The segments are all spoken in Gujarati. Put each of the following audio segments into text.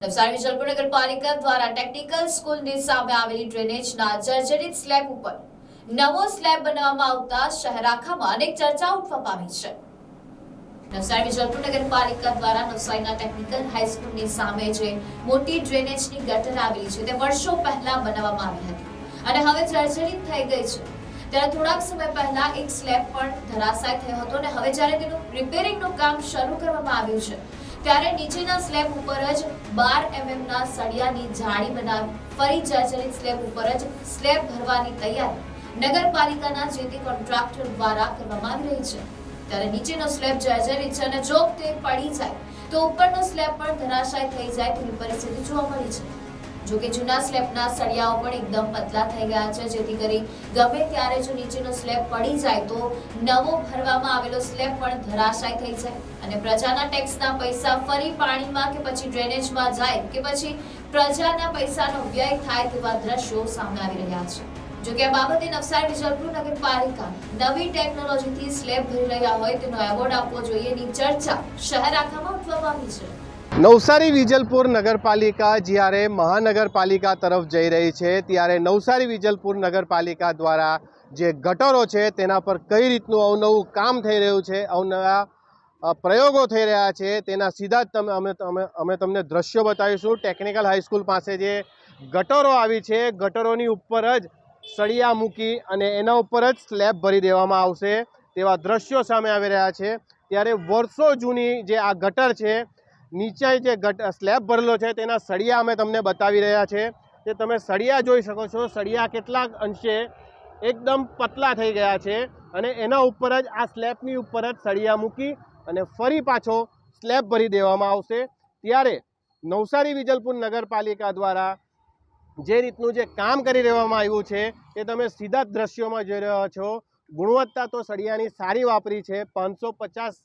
નવસારી જલપુર નગરપાલિકા દ્વારા ટેકનિકલ સ્કૂલની સામે આવેલી ડ્રેનેજના જર્જરિત સ્લેબ ઉપર નવો સ્લેબ બનાવવામાં આવતા શહેર આખામાં અનેક ચર્ચા ઉઠવા પામી છે. નવસારી જલપુર નગરપાલિકા દ્વારા નવસારીના ટેકનિકલ હાઈસ્કૂલની સામે જે મોટી ડ્રેનેજની ગટર આવેલી છે, તે વર્ષો પહેલા બનાવવામાં આવી હતી અને હવે જર્જરિત થઈ ગઈ છે. ત્યારે થોડાક સમય પહેલા એક સ્લેબ પણ ધરાશાય થયો હતો અને હવે જ્યારે તેનું રિપેરિંગનું કામ શરૂ કરવામાં આવ્યું છે ત્યારે નીચેના સ્લેબ ઉપર જ બાર એમએમના સળિયાની જાળી બનાવી ફરી જર્જરિત સ્લેબ ઉપર જ સ્લેબ ભરવાની તૈયારી નગરપાલિકાના જે તે કોન્ટ્રાક્ટર દ્વારા કરવામાં આવી રહી છે. ત્યારે નીચેનો સ્લેબ જર્જરિત છે અને જો તે પડી જાય, તો ઉપરનો સ્લેબ પણ ધરાશાય થઈ જાય તેવી પરિસ્થિતિ જોવા મળી છે. જો કે જૂના સ્લેબના સળિયાઓ પણ એકદમ પતલા થઈ ગયા છે, જેથી કરી ગમે ત્યારે જો નીચેનો સ્લેબ પડી જાય તો નવો ભરવામાં આવેલો સ્લેબ પણ ધરાશાય થઈ જાય. અને પ્રજાના ટેક્સના પૈસા ફરી પાણીમાં કે પછી ડ્રેનેજમાં જાય કે પછી પ્રજાના પૈસાનો વ્યય થાય તેવા દ્રશ્યો સામે આવી રહ્યા છે. જોકે આ બાબતે નવસારી વિજલપુર નગરપાલિકા નવી ટેકનોલોજીથી સ્લેબ ભરી રહ્યા હોય તેનો એવોર્ડ આપવો જોઈએની ચર્ચા શહેર આખામાં ઉઠવા પામી છે. નવસારી વિજલપુર નગરપાલિકા જ્યારે મહાનગરપાલિકા તરફ જઈ રહી છે, ત્યારે નવસારી વિજલપુર નગરપાલિકા દ્વારા જે ગટરો છે તેના પર કઈ રીતનું અવનવું કામ થઈ રહ્યું છે, અવનવા પ્રયોગો થઈ રહ્યા છે, તેના સીધા જ તમે, અમે અમે અમે તમને દ્રશ્યો બતાવીશું. ટેકનિકલ હાઈસ્કૂલ પાસે જે ગટરો આવી છે, ગટરોની ઉપર જ સળિયા મૂકી અને એના ઉપર જ સ્લેબ ભરી દેવામાં આવશે તેવા દ્રશ્યો સામે આવી રહ્યા છે. ત્યારે વર્ષો જૂની જે આ ગટર છે નીચે જે ગટ સ્લેબ ભરેલો છે તેના સળિયા અમે તમને બતાવી રહ્યા છે. તે તમે સળિયા જોઈ શકો છો. સળિયા કેટલાક અંશે એકદમ પતલા થઈ ગયા છે અને એના ઉપર જ, આ સ્લેબની ઉપર જ સળિયા મૂકી અને ફરી પાછો સ્લેબ ભરી દેવામાં આવશે. ત્યારે નવસારી વિજલપુર નગરપાલિકા દ્વારા જે રીતનું જે કામ કરી દેવામાં આવ્યું છે તે તમે સીધા દ્રશ્યોમાં જોઈ રહ્યા છો. ગુણવત્તા તો સળિયાની સારી વાપરી છે. પાંચસો પચાસ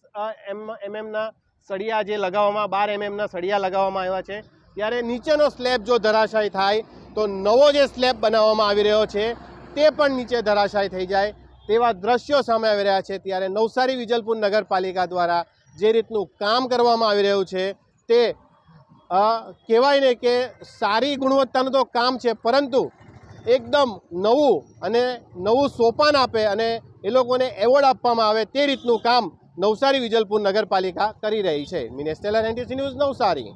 એમ, એમએમના સળિયા જે લગાવવામાં, બાર એમએમના સળિયા લગાવવામાં આવ્યા છે. ત્યારે નીચેનો સ્લેબ જો ધરાશાય થાય, તો નવો જે સ્લેબ બનાવવામાં આવી રહ્યો છે, તે પણ નીચે ધરાશાય થઈ જાય તેવા દ્રશ્યો સામે આવી રહ્યા છે. ત્યારે નવસારી વિજલપુર નગરપાલિકા દ્વારા જે રીતનું કામ કરવામાં આવી રહ્યું છે, તે કહેવાય ને કે સારી ગુણવત્તાનું તો કામ છે, પરંતુ એકદમ નવું અને નવું સોપાન આપે અને એ લોકોને એવોર્ડ આપવામાં આવે તે રીતનું કામ નવસારી વિજલપુર નગરપાલિકા કરી રહી છે. મિનેસ્ટેલર ટેલર એનટીસી ન્યૂઝ નવસારી.